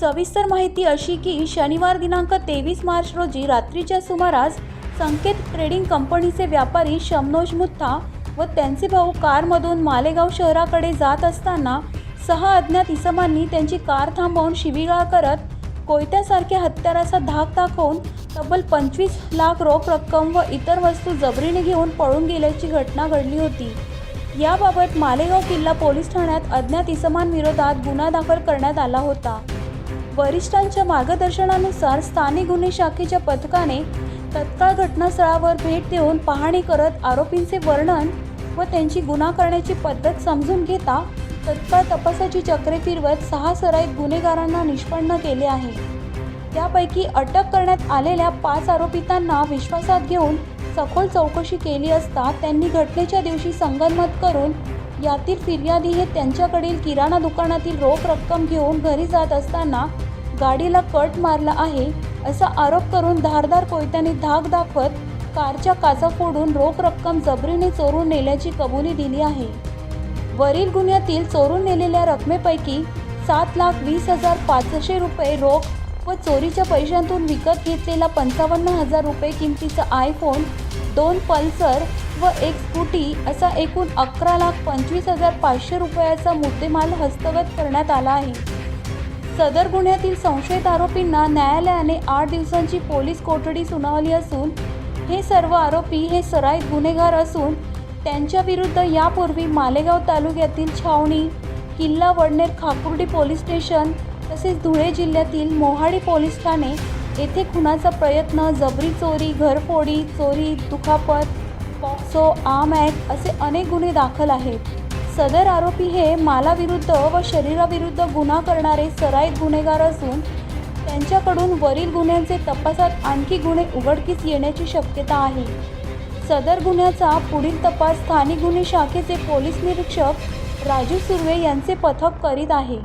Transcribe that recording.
सविस्तर माहिती अशी की शनिवार दिनांक तेवीस मार्च रोजी रात्रीच्या सुमारास संकेत ट्रेडिंग कंपनीचे व्यापारी शमनोज मुत्था व त्यांचे भाऊ कारमधून मालेगाव शहराकडे जात असताना सहा अज्ञात इसमांनी त्यांची कार थांबवून शिवीगाळ करत कोयत्यासारख्या हत्याराचा धाक दाखवून तब्बल पंचवीस लाख रोख रक्कम व इतर वस्तू जबरीने घेऊन पळून गेल्याची घटना घडली होती. याबाबत मालेगाव किल्ला पोलीस ठाण्यात अज्ञात इसमांविरोधात गुन्हा दाखल करण्यात आला होता. वरिष्ठांच्या मार्गदर्शनानुसार स्थानिक गुन्हे शाखेच्या पथकाने तत्काळ घटनास्थळावर भेट देऊन पाहणी करत आरोपींचे वर्णन व त्यांची गुन्हा करण्याची पद्धत समजून घेता तत्काळ तपासाची चक्रे फिरवत सहा सराईत गुन्हेगारांना निष्पन्न केले आहे. त्यापैकी अटक करण्यात आलेल्या पाच आरोपितांना विश्वासात घेऊन सखोल चौकशी केली असता त्यांनी घटनेच्या दिवशी संगनमत करून यातील फिर्यादी हे त्यांच्याकडील किराणा दुकानातील रोख रक्कम घेऊन घरी जात असताना गाडीला कट मारला आहे असा आरोप करून धारदार कोयत्याने धाक दाखवत कारच्या काचा फोडून रोख रक्कम जबरीने चोरून नेल्याची कबुली दिली आहे. वरील गुन्ह्यातील चोरून नेलेल्या रकमेपैकी सात लाख वीस हजार पाचशे रुपये रोख व चोरीच्या पैशांतून विकत घेतलेला पंचावन्न हजार रुपये किमतीचा आयफोन दोन पल्सर व एक स्कूटी असा एकूण अकरा लाख पंचवीस हजार पाचशे रुपयाचा मुद्देमाल हस्तगत करण्यात आला आहे. सदर गुन्ह्यातील संशयित आरोपींना न्यायालयाने आठ दिवसांची पोलीस कोठडी सुनावली असून हे सर्व आरोपी हे सराईत गुन्हेगार असून त्यांच्याविरुद्ध यापूर्वी मालेगाव तालुक्यातील छावणी किल्ला वडनेर खाकुर्डी पोलीस स्टेशन तसेच धुळे जिल्ह्यातील मोहाडी पोलीस ठाणे येथे खुनाचा प्रयत्न जबरी चोरी घरफोडी चोरी दुखापत पॉक्सो आम ॲक्ट असे अनेक गुन्हे दाखल आहेत. सदर आरोपी हे मालाविरुद्ध व शरीराविरुद्ध गुन्हा करणारे सराईत गुन्हेगार असून त्यांच्याकडून वरील गुन्ह्यांचे तपासात आणखी गुन्हे उघडकीस येण्याची शक्यता आहे. सदर गुन्ह्याचा पुढील तपास स्थानिक गुन्हे शाखेचे पोलीस निरीक्षक राजू सुर्वे यांचे पथक करीत आहे.